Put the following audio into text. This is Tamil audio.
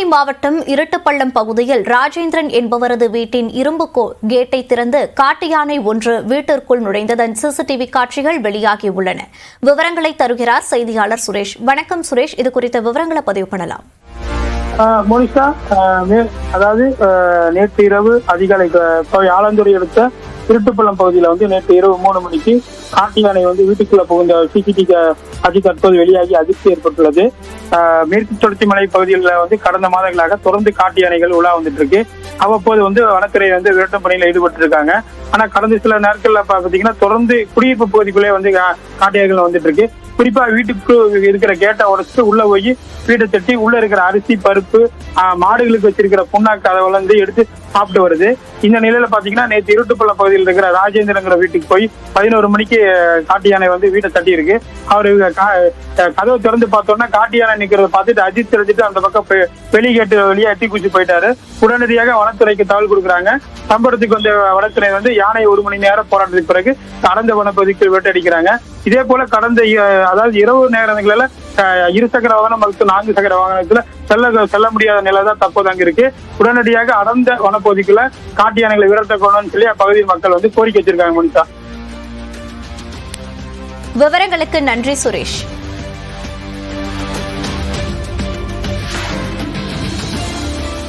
கோவை மாவட்டம் இருட்டுப்பள்ளம் பகுதியில் ராஜேந்திரன் என்பவரது வீட்டின் இரும்பு கேட்டை திறந்து காட்டு யானை ஒன்று வீட்டிற்குள் நுழைந்ததன் சிசிடிவி காட்சிகள் வெளியாகியுள்ளன. விவரங்களை தருகிறார் செய்தியாளர் சுரேஷ். வணக்கம் சுரேஷ். இது குறித்த விவரங்களை பதிவு பண்ணலாம். மோனிஷா அதாவது நேற்று இரவு அதிகாலை க- கோவை ஆலந்துறை அடுத்த திருட்டுப்பள்ளம் பகுதியில வந்து நேற்று இரவு மூணு மணிக்கு காட்டு யானை வந்து வீட்டுக்குள்ள புகுந்த சிசிடிவி அது தற்போது வெளியாகி அதிர்ச்சி ஏற்பட்டுள்ளது. மேற்கு தொடர்ச்சி மலை பகுதிகளில் வந்து கடந்த மாதங்களாக தொடர்ந்து காட்டு யானைகள் உலா வந்துட்டு இருக்கு. அவ்வப்போது வந்து வனத்துறை வந்து விரட்டும் பணியில் ஈடுபட்டு இருக்காங்க. ஆனா கடந்த சில நாட்கள்ல பாத்தீங்கன்னா தொடர்ந்து குடியிருப்பு பகுதிக்குள்ளே வந்து கா- காட்டு யானைகள் வந்துட்டு இருக்கு. குறிப்பா வீட்டுக்கு இருக்கிற கேட்டை உடைச்சிட்டு உள்ள போய் வீட்டை தட்டி உள்ள இருக்கிற அரிசி பருப்பு மாடுகளுக்கு வச்சிருக்கிற புண்ணாக்கு அதை வந்து எடுத்து சாப்பிட்டு வருது. இந்த நிலையில பாத்தீங்கன்னா நேற்று இருட்டுப்பள்ள பகுதியில் இருக்கிற ராஜேந்திரங்கிற வீட்டுக்கு போய் பதினோரு மணிக்கு காட்டு யானை வந்து வீட்டை தட்டி இருக்கு அவரு கதவை திறந்து பார்த்தோன்னா காட்டு யானை நிக்கிறத பார்த்துட்டு அஜித் தெரிஞ்சுட்டு அந்த பக்கம் போய் வழியா எட்டி குச்சி போயிட்டாரு. உடனடியாக வனத்துறைக்கு தகவல் கொடுக்குறாங்க. சம்பளத்துக்கு வந்த வனத்துறை வந்து யானை ஒரு மணி நேரம் போராட்டத்துக்கு பிறகு கடந்த வனப்பகுதிக்கு வேட்டடிக்கிறாங்க. இதே போல கடந்த அதாவது இரவு நேரங்களில் இருசக்கர வாகனம் மற்றும் நான்கு சக்கர வாகனத்துல செல்ல செல்ல முடியாத நிலை தான் தற்போது அங்க இருக்கு. உடனடியாக அடர்ந்த வனப்பகுதிக்குள்ள காட்டு யானைகளை விரட்டக்கணும்னு சொல்லி அப்பகுதி மக்கள் வந்து கோரிக்கை வச்சிருக்காங்க மனிதா விவரங்களுக்கு நன்றி சுரேஷ்.